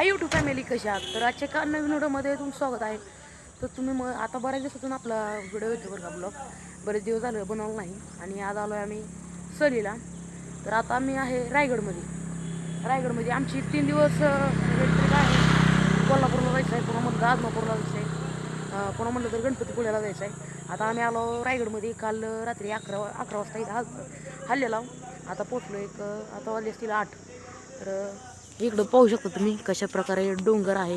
Hi YouTube family कशी आहात? तर आजच्या का नवीन व्हिडिओमध्ये तुमचं स्वागत आहे. तर तुम्ही मग आता बऱ्याच दिवसातून आपला व्हिडिओ येतो बरं का ब्लॉग. बरेच दिवस झालं बनवलं नाही. आणि आज आलो आहे आम्ही सहलीला. तर आता आम्ही आहे रायगडमध्ये. रायगडमध्ये आमची तीन दिवस ट्रिप आहे. कोल्हापूरला जायचं आहे पुन्हा म्हटलं आजमापूरला जायचं आहे. कोणा पुन्हा म्हटलं तर गणपतीपुळ्याला जायचं आहे. आता आम्ही आलो रायगडमध्ये काल रात्री अकरा अकरा वाजता इथं हल हल्लेला आता पोचलो एक आता वाजले असतील आठ. तर इकडं पाहू शकता तुम्ही कशा प्रकारे डोंगर आहे.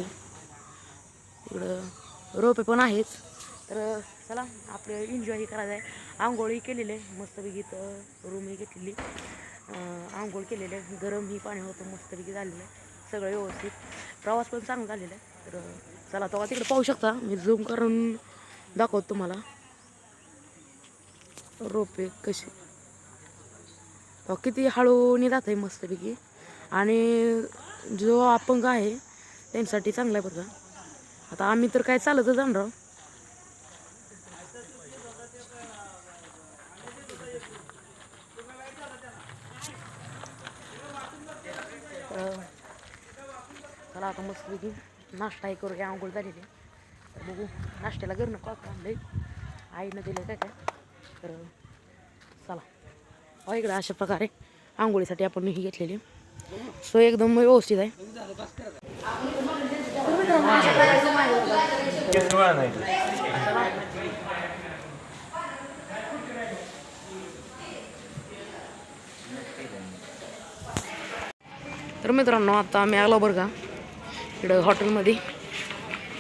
इकडं रोपे पण आहेत. तर चला आपलं एन्जॉयही करायचं आहे आंघोळही केलेली आहे मस्तपैकी इथं रूमही घेतलेली. आंघोळ केलेली आहे. गरमही पाणी होतं मस्तपैकी झालेलं आहे. सगळं व्यवस्थित. प्रवास पण चांगला झालेला आहे. तर चला तेव्हा तिकडे पाहू शकता. मी झूम करून दाखवतो तुम्हाला. रोपे कसे किती हळूने जात आहे मस्तपैकी. आणि जो अपंग आहे त्यांच्यासाठी चांगला आहे बघा आता आम्ही तर काय चालतच जाणार आहोत. आता चला आता मस्तपैकी नाश्ताही करू की आंघोळ झालेली तर बघू नाश्त्याला घरनं काय काय आईनं दिलं काय काय. तर चला अहो इकडं अशा प्रकारे आंघोळीसाठी आपण ही घेतलेली सो एकदम व्यवस्थित आहे. तर मित्रांनो आता आम्ही आलो बरं का इकडं हॉटेलमध्ये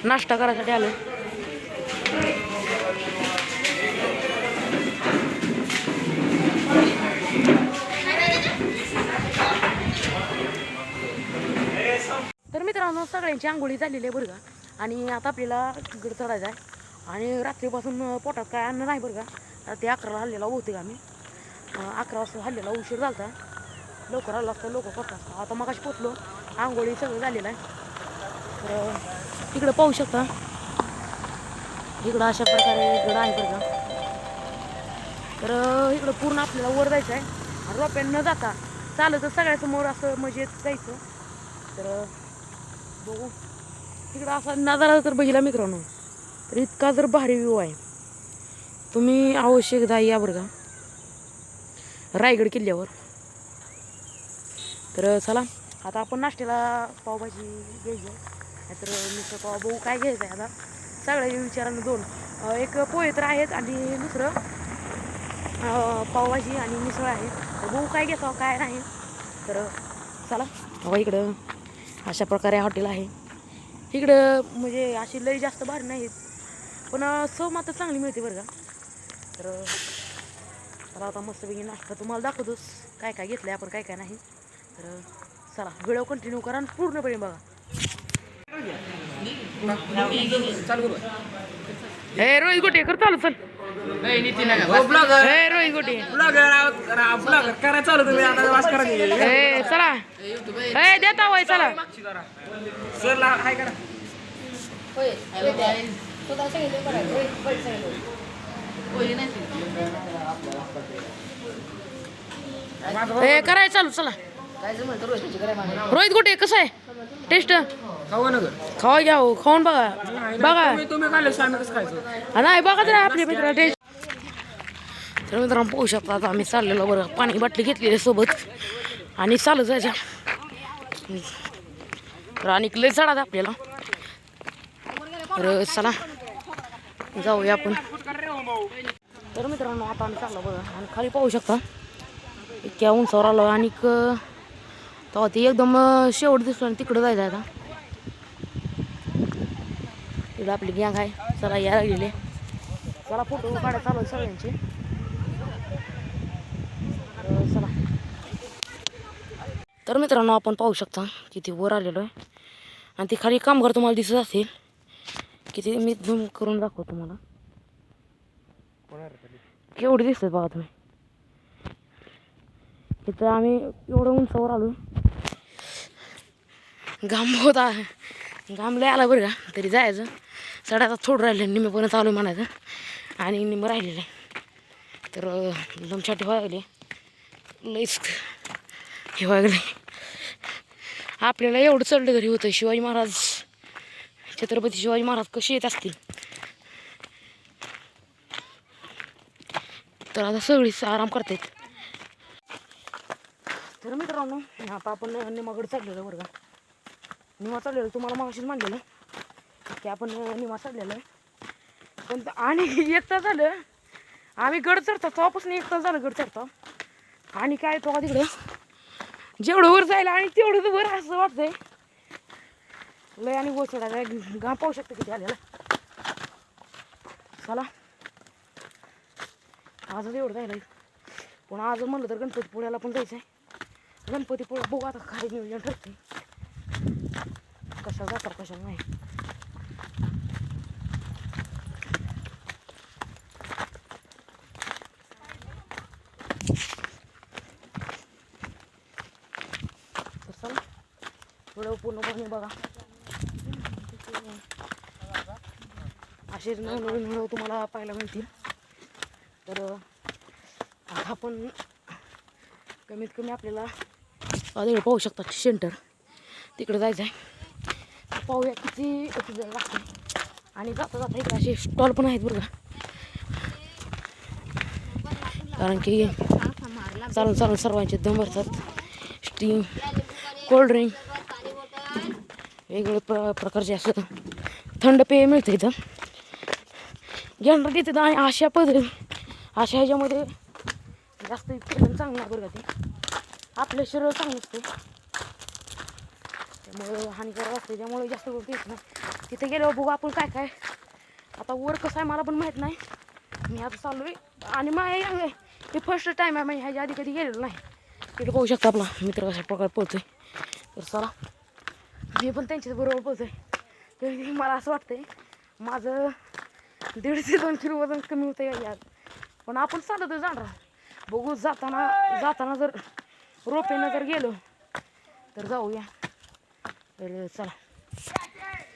नाश्ता करायसाठी आलो. सगळ्यांची आंघोळी झालेली आहे बरं का? आणि आता आपल्याला गड चढायचं आहे. आणि रात्रीपासून पोटात काय अन्न नाही बरं का? आता ते अकराला हल्लेला होते आम्ही. अकरा वाजता हल्लेला उशीर झाला लवकर आला असतं लवकर पटत आता मगाशी पोचलो आंघोळी सगळं झालेलं आहे. तर इकडं पाहू शकता. इकडं अशा प्रकारे इकडं आहे बरं का. तर इकडं पूर्ण आपल्याला वर जायचं आहे. आणि न जाता चालत सगळ्यासमोर असं म्हणजे जायचं. तर बघू. इकडं असा नजारा तर बघितला मित्रांनो तर इतका जर भारी व्ह्यू आहे. तुम्ही आवश्यक जा या बरं का. रायगड किल्ल्यावर. तर चला आता आपण नाश्त्याला पावभाजी घ्यायची नाहीतर मिसळ पाव बघू काय घ्यायचं आहे आता. सगळ्या विचारानं दोन. एक पोहे तर आहेत आणि दुसरं पावभाजी आणि मिसळ आहे. तर बघू काय घेतो काय नाही. तर चला हवा इकडं. अशा प्रकारे हॉटेल आहे. इकडं म्हणजे अशी लई जास्त भारी नाहीत. पण सव मात्र चांगली मिळते बरं का. तर तर आता मस्तपैकी नाश्ता तुम्हाला दाखवतोच. काय काय घेतलं आहे आपण काय काय नाही. तर चला व्हिडिओ कंटिन्यू करा आणि पूर्णपणे बघा. हे रोहित गोटे कर चालू चल. ब्लॉगर. हे रोहित गोटे. Blogger blogger. करा चालू चला. देता चला. हाय हे कराय चालू चला. रोहित गोटे कसं आहे? टेस्ट? खाऊ ना खावा घ्या हो, खाऊन बघा. बघा. तुम्ही तुम्ही खाल्लं आम्ही कसं खायचं? हा, नाही बघा तर आपल्या मित्राला टेस्ट. तर मित्रांनो पाहू शकता आता आम्ही चाललेलो बरं. पाणी बाटली घेतलेली सोबत. आणि चालू जायच्या तर आणि लय चढा आपल्याला. तर चला जाऊया आपण. तर मित्रांनो आता आम्ही चाललो बघा आणि खाली पाहू शकता इतक्या उंचावर आलो आणि तेव्हा ते एकदम अं, शेवट दिसतो आणि तिकडं जायचं आहे आता. इकडं आपली गँग आहे. चला या लागलेले. चला फोटो काढा चालू आहे सगळ्यांचे. चला. तर मित्रांनो आपण पाहू शकता किती वर आलेलो आहे. आणि ती खाली कामगार तुम्हाला दिसत असेल किती मी झूम करून दाखवतो तुम्हाला. केवढे दिसतात बघा तुम्ही. इथं आम्ही एवढं उंचावर आलो. घाम होता घाम लय आला बरं का? तरी जायचं. चढायचा थोडं राहिलं निम्मेपर्यंत आलो म्हणायचं. आणि निम्मं राहिलेलं आहे. तर लमछाटी व्हायला लागली. लईच हे व्हायला लागली. आपल्याला एवढं चढलं तरी होतं शिवाजी महाराज. छत्रपती शिवाजी महाराज कसे येत असतील? तर आता सगळीच आराम करतायत. तर मित्रांनो आता आपण निमागड चाललेलं बरं का. निमा चाललेलं तुम्हाला मागाशीच मांडलेलं. की आपण निमा चाललेलं पण आणि एक तास झालं. आम्ही गड चढतो तेव्हापासून एक तास झालं गड चढतो. आणि काय तो तिकडे? तिकडं जेवढं वर जायला आणि तेवढं वर असं वाटतंय. लय आणि वर चढायला घाम पाहू शकतो किती आलेला. चला. आजच एवढं जायला पण आज म्हणलं तर गणपतीपुळ्याला पण जायचं आहे गणपतीपुळ्या बघू आता काय नियोजन ठरते कशा जातात कशा नाही तर चला पूर्ण पूर्णपणे बघा. असे नवनवीन नवीन व्हिडिओ तुम्हाला पाहायला मिळतील. तर आता आपण कमीत कमी आपल्याला आता पाहू शकतात सेंटर तिकडे जायचं आहे पाहूया किती किती वेळ लागते आणि जाता जाता इकडे असे स्टॉल पण आहेत बरं का. कारण की चालून चालून सर्वांचे दम भरतात स्टीम कोल्ड्रिंक वेगवेगळे प्र प्रकारचे असं थंड पेय मिळतं इथं. घेणार तिथं आणि अशा पद्धती अशा ह्याच्यामध्ये जास्त इतकं चांगलं आहे बरं का ते. आपलं शरीर चांगलं असते. त्यामुळे हानिकारक असते. त्यामुळे जास्त गोष्टी येत नाही तिथे गेल्यावर बघू आपण काय काय. आता वर कसं आहे मला पण माहीत नाही. मी आता चालू आहे आणि मग हे फर्स्ट टाईम आहे. म्हणजे ह्याच्या आधी कधी गेलेलो नाही. तिथे पाहू शकता आपला मित्र कशा प्रकारे पोहतोय तर चला. मी पण त्यांच्याच बरोबर पोहतोय तर मला असं वाटतंय माझं दीड ते दोन किलो वजन कमी होतं या यात. पण आपण चालतच जाणार बघू जाताना जाताना जर रोपेनं जर गेलो तर जाऊया. तर चला.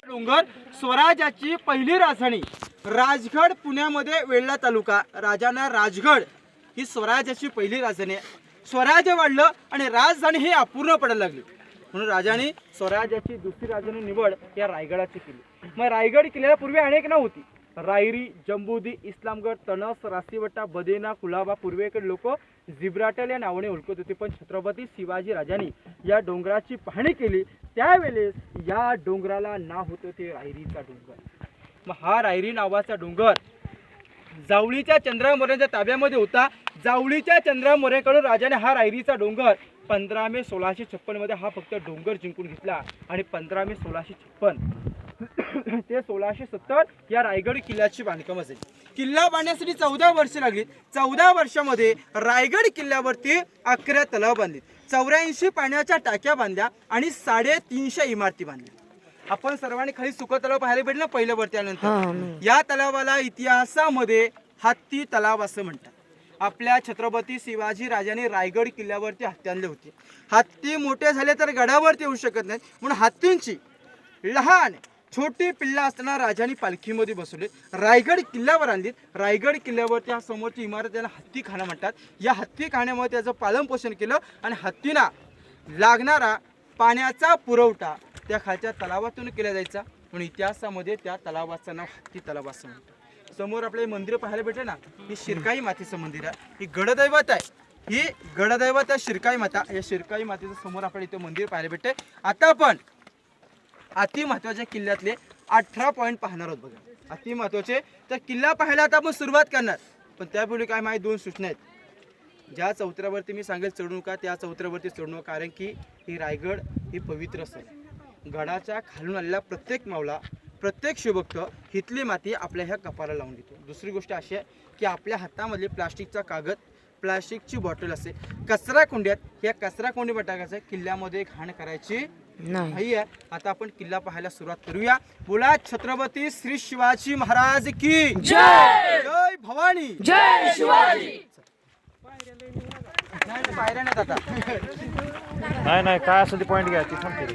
डोंगर स्वराज्याची पहिली राजधानी राजगड पुण्यामध्ये वेल्हा तालुका. राजाना राजगड ही स्वराज्याची पहिली राजधानी आहे. स्वराज्य वाढलं आणि राजधानी ही अपूर्ण पडायला लागली. म्हणून राजाने स्वराज्याची दुसरी राजाने निवड या रायगडाची केली. मग रायगड किल्ल्याला पूर्वी अनेक नाव होती. रायरी जंबुदी इस्लामगड तणस रासीवटा बदेना कुलाबा पूर्वेकडे लोक जिब्राटल या नावाने ओळखत होते. पण छत्रपती शिवाजी राजांनी या डोंगराची पाहणी केली. त्यावेळेस या डोंगराला नाव होतं ते रायरीचा डोंगर. मग हा रायरी नावाचा डोंगर जावळीच्या चंद्रामोऱ्याच्या ताब्यामध्ये होता. जावळीच्या चंद्रामोऱ्याकडून राजाने हा रायरीचा डोंगर पंधरा मे सोळाशे छप्पनमध्ये हा फक्त डोंगर जिंकून घेतला आणि पंधरा मे सोळाशे छप्पन. ते सोळाशे सत्तर या रायगड किल्ल्याची बांधकाम असेल. किल्ला बांधण्यासाठी चौदा वर्ष लागली चौदा वर्षामध्ये रायगड किल्ल्यावरती अकरा तलाव बांधले चौऱ्याऐंशी पाण्याच्या टाक्या बांधल्या आणि साडेतीनशे इमारती बांधल्या. आपण सर्वांनी खाली सुख तलाव पाहायला भेटलं पहिल्या वरती आल्यानंतर. या तलावाला इतिहासामध्ये हत्ती तलाव असं म्हणतात. आपल्या छत्रपती शिवाजी राजाने रायगड किल्ल्यावरती हत्ती आणले होते. हत्ती मोठे झाले तर गडावरती येऊ शकत नाहीत. म्हणून हत्तींची लहान छोटी पिल्ला असताना राजाने पालखीमध्ये बसवले. रायगड किल्ल्यावर आणली. रायगड किल्ल्यावरती हा समोरची इमारत त्याला हत्ती खाना म्हणतात. या हत्ती खाण्यामुळे त्याचं पालनपोषण केलं आणि हत्तींना लागणारा पाण्याचा पुरवठा त्या खालच्या तलावातून केला जायचा. म्हणून इतिहासामध्ये त्या तलावाचं नाव हत्ती तलाव असं म्हणतात. समोर आपले मंदिर पाहायला भेटले ना ही शिरकाई मातेचं मंदिर आहे. ही गडदैवत आहे. ही गडदैवत आहे शिरकाई माता. या शिरकाई मातेचं समोर आपल्याला इथे मंदिर पाहायला भेटते आता आपण अति महत्त्वाच्या किल्ल्यातले अठरा पॉईंट पाहणार आहोत बघा. अति महत्त्वाचे. तर किल्ला पाहायला आता आपण सुरुवात करणार. पण त्यापूर्वी काय माहिती दोन सूचना आहेत. ज्या चौथऱ्यावरती मी सांगेल चढू नका त्या चौथऱ्यावरती चढू नका. कारण की ही रायगड ही पवित्र स्थळ. गडाच्या खालून आलेला प्रत्येक मावला प्रत्येक शिवभक्त हितली माती आपल्या ह्या कपाला लावून देतो. दुसरी गोष्ट अशी आहे की आपल्या हातामधली प्लास्टिकचा कागद प्लास्टिकची बॉटल असेल कचरा कुंड्यात या कचरा कुंडी टाकायचं किल्ल्यामध्ये घाण करायची नाही. नाही आहे. आता आपण किल्ला पाहायला सुरुवात करूया. बोला छत्रपती श्री शिवाजी महाराज की जय! जय भवानी! जय शिवाजी! नाही नाही, पायऱ्या नाहीत आता नाही नाही काय असं ते पॉईंट घ्या ती थांबते